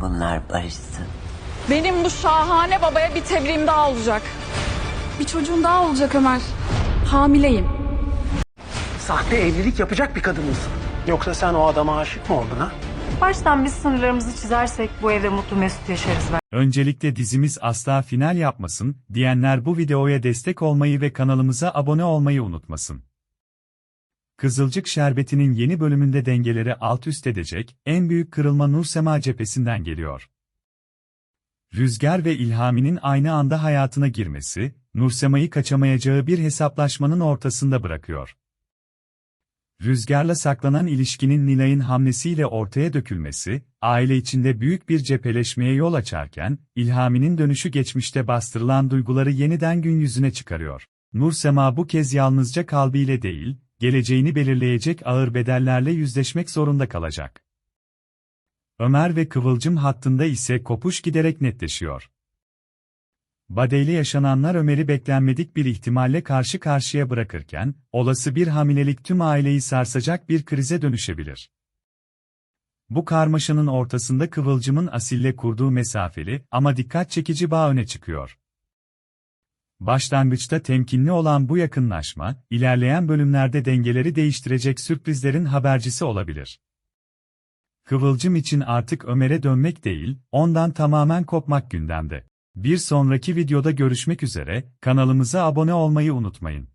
bunlar barışsın. Benim bu şahane babaya bir tebriğim daha olacak. Bir çocuğun daha olacak Ömer. Hamileyim. Sahte evlilik yapacak bir kadın mısın? Yoksa sen o adama aşık mı oldun ha? Baştan biz sınırlarımızı çizersek bu evde mutlu mesut yaşarız ben. Öncelikle dizimiz asla final yapmasın diyenler bu videoya destek olmayı ve kanalımıza abone olmayı unutmasın. Kızılcık Şerbeti'nin yeni bölümünde dengeleri alt üst edecek en büyük kırılma Nursema cephesinden geliyor. Rüzgar ve İlhami'nin aynı anda hayatına girmesi, Nursema'yı kaçamayacağı bir hesaplaşmanın ortasında bırakıyor. Rüzgarla saklanan ilişkinin Nilay'ın hamlesiyle ortaya dökülmesi, aile içinde büyük bir cepheleşmeye yol açarken, İlhami'nin dönüşü geçmişte bastırılan duyguları yeniden gün yüzüne çıkarıyor. Nursema bu kez yalnızca kalbiyle değil, geleceğini belirleyecek ağır bedellerle yüzleşmek zorunda kalacak. Ömer ve Kıvılcım hattında ise kopuş giderek netleşiyor. Bade'yle yaşananlar Ömer'i beklenmedik bir ihtimalle karşı karşıya bırakırken, olası bir hamilelik tüm aileyi sarsacak bir krize dönüşebilir. Bu karmaşanın ortasında Kıvılcım'ın Asil'le kurduğu mesafeli ama dikkat çekici bağ öne çıkıyor. Başlangıçta temkinli olan bu yakınlaşma, ilerleyen bölümlerde dengeleri değiştirecek sürprizlerin habercisi olabilir. Kıvılcım için artık Ömer'e dönmek değil, ondan tamamen kopmak gündemde. Bir sonraki videoda görüşmek üzere, kanalımıza abone olmayı unutmayın.